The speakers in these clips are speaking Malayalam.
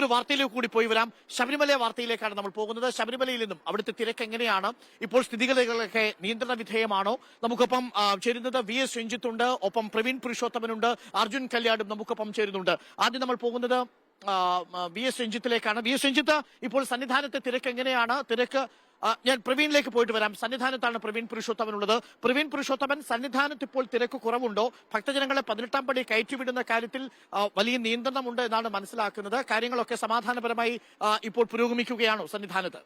നമുക്കൊരു വാർത്തയിലേക്ക് കൂടി പോയി വരാം. ശബരിമല വാർത്തയിലേക്കാണ് നമ്മൾ പോകുന്നത്. ശബരിമലയിൽ നിന്നും അവിടുത്തെ തിരക്ക് എങ്ങനെയാണ്? ഇപ്പോൾ സ്ഥിതിഗതികളൊക്കെ നിയന്ത്രണ വിധേയമാണോ? നമുക്കൊപ്പം ചേരുന്നത് വി എസ് രഞ്ജിത്തുണ്ട് ഒപ്പം പ്രവീൺ പുരുഷോത്തമനുണ്ട്. അർജുൻ കല്യാടും നമുക്കൊപ്പം ചേരുന്നുണ്ട്. ആദ്യം നമ്മൾ പോകുന്നത് വി എസ് രഞ്ജിത്തിലേക്കാണ്. വി എസ് രഞ്ജിത്ത് ഇപ്പോൾ സന്നിധാനത്തെ തിരക്ക് എങ്ങനെയാണ്? തിരക്ക് ഞാൻ പ്രവീണിലേക്ക് പോയിട്ട് വരാം. സന്നിധാനത്താണ് പ്രവീൺ പുരുഷോത്തമൻ ഉള്ളത്. പ്രവീൺ പുരുഷോത്തമൻ സന്നിധാനത്ത് ഇപ്പോൾ തിരക്ക് കുറവുണ്ടോ? ഭക്തജനങ്ങളെ പതിനെട്ടാം പടി കയറ്റിവിടുന്ന കാര്യത്തിൽ വലിയ നിയന്ത്രണമുണ്ട് എന്നാണ് മനസ്സിലാക്കുന്നത്. കാര്യങ്ങളൊക്കെ സമാധാനപരമായി ഇപ്പോൾ പുരോഗമിക്കുകയാണോ സന്നിധാനത്ത്?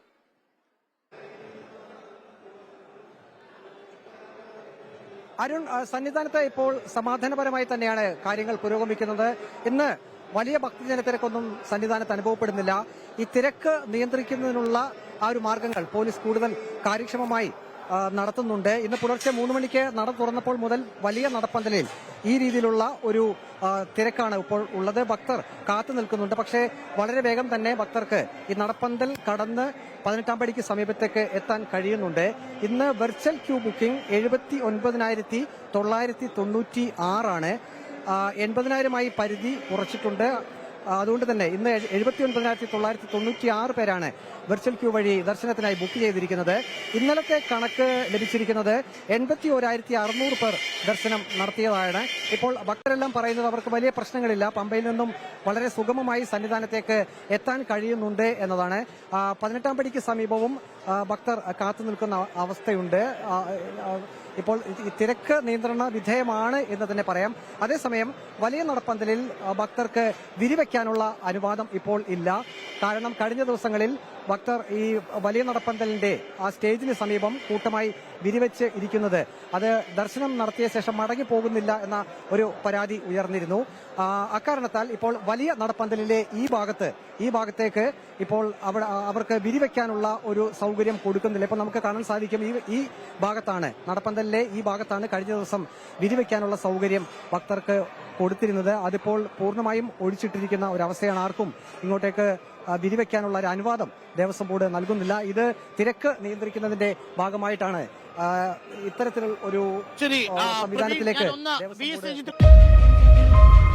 അരുൺ സന്നിധാനത്ത് ഇപ്പോൾ സമാധാനപരമായി തന്നെയാണ് കാര്യങ്ങൾ പുരോഗമിക്കുന്നത്. ഇന്ന് വലിയ ഭക്തജന തിരക്കൊന്നും സന്നിധാനത്ത് അനുഭവപ്പെടുന്നില്ല. ഈ തിരക്ക് നിയന്ത്രിക്കുന്നതിനുള്ള ആ ഒരു മാർഗങ്ങൾ പോലീസ് കൂടുതൽ കാര്യക്ഷമമായി നടത്തുന്നുണ്ട്. ഇന്ന് പുലർച്ചെ മൂന്ന് മണിക്ക് നട തുറന്നപ്പോൾ മുതൽ വലിയ നടപ്പന്തലിൽ ഈ രീതിയിലുള്ള ഒരു തിരക്കാണ് ഇപ്പോൾ ഉള്ളത്. ഭക്തർ കാത്തു നിൽക്കുന്നുണ്ട്. പക്ഷേ വളരെ വേഗം തന്നെ ഭക്തർക്ക് ഈ നടപ്പന്തൽ കടന്ന് പതിനെട്ടാം പടിക്ക് സമീപത്തേക്ക് എത്താൻ കഴിയുന്നുണ്ട്. ഇന്ന് വെർച്വൽ ക്യൂ ബുക്കിംഗ് എഴുപത്തി ഒൻപതിനായിരത്തി തൊള്ളായിരത്തി തൊണ്ണൂറ്റി ആറാണ്. എൺപതിനായിരമായി പരിധി കുറച്ചിട്ടുണ്ട്. അതുകൊണ്ട് തന്നെ ഇന്ന് എഴുപത്തി ഒൻപതിനായിരത്തി തൊള്ളായിരത്തി തൊണ്ണൂറ്റി ആറ് പേരാണ് വെർച്വൽ ക്യൂ വഴി ദർശനത്തിനായി ബുക്ക് ചെയ്തിരിക്കുന്നത്. ഇന്നലത്തെ കണക്ക് ലഭിച്ചിരിക്കുന്നത് എൺപത്തി ഒരായിരത്തി അറുന്നൂറ് പേർ ദർശനം നടത്തിയതാണ്. ഇപ്പോൾ ഭക്തരെല്ലാം പറയുന്നത് അവർക്ക് വലിയ പ്രശ്നങ്ങളില്ല. പമ്പയിൽ നിന്നും വളരെ സുഗമമായി സന്നിധാനത്തേക്ക് എത്താൻ കഴിയുന്നുണ്ട് എന്നതാണ്. പതിനെട്ടാം പടിക്ക് സമീപവും ഭക്തർ കാത്തു നിൽക്കുന്ന അവസ്ഥയുണ്ട്. ഇപ്പോൾ തിരക്ക് നിയന്ത്രണ വിധേയമാണ് എന്ന് തന്നെ പറയാം. അതേസമയം വലിയ നടപ്പന്തലിൽ ഭക്തർക്ക് വിരിവെക്കാനുള്ള അനുവാദം ഇപ്പോൾ ഇല്ല. കാരണം കഴിഞ്ഞ ദിവസങ്ങളിൽ ഭക്തർ ഈ വലിയ നടപ്പന്തലിന്റെ ആ സ്റ്റേജിന് സമീപം കൂട്ടമായി വിരിവെച്ച് ഇരിക്കുന്നത്. അത് ദർശനം നടത്തിയ ശേഷം മടങ്ങി പോകുന്നില്ല എന്ന ഒരു പരാതി ഉയർന്നിരുന്നു. അക്കാരണത്താൽ ഇപ്പോൾ വലിയ നടപ്പന്തലിലെ ഈ ഭാഗത്ത് ഈ ഭാഗത്തേക്ക് ഇപ്പോൾ അവിടെ അവർക്ക് വിരിവെക്കാനുള്ള ഒരു സൗകര്യം കൊടുക്കുന്നില്ല. ഇപ്പൊ നമുക്ക് കാണാൻ സാധിക്കും ഈ ഈ ഭാഗത്താണ് നടപ്പന്തലിലെ ഈ ഭാഗത്താണ് കഴിഞ്ഞ ദിവസം വിരിവെക്കാനുള്ള സൗകര്യം ഭക്തർക്ക് കൊടുത്തിരുന്നത്. അതിപ്പോൾ പൂർണമായും ഒഴിച്ചിട്ടിരിക്കുന്ന ഒരവസ്ഥയാണ് ആർക്കും ഇങ്ങോട്ടേക്ക് വിരിവെക്കാനുള്ള ഒരു അനുവാദം ദേവസ്വം ബോർഡ് നൽകുന്നില്ല. ഇത് തിരക്ക് നിയന്ത്രിക്കുന്നതിന്റെ ഭാഗമായിട്ടാണ് ഇത്തരത്തിലുള്ള ഇത്തരത്തിൽ ഒരു സംവിധാനത്തിലേക്ക് ദേവസ്വം ബോർഡ്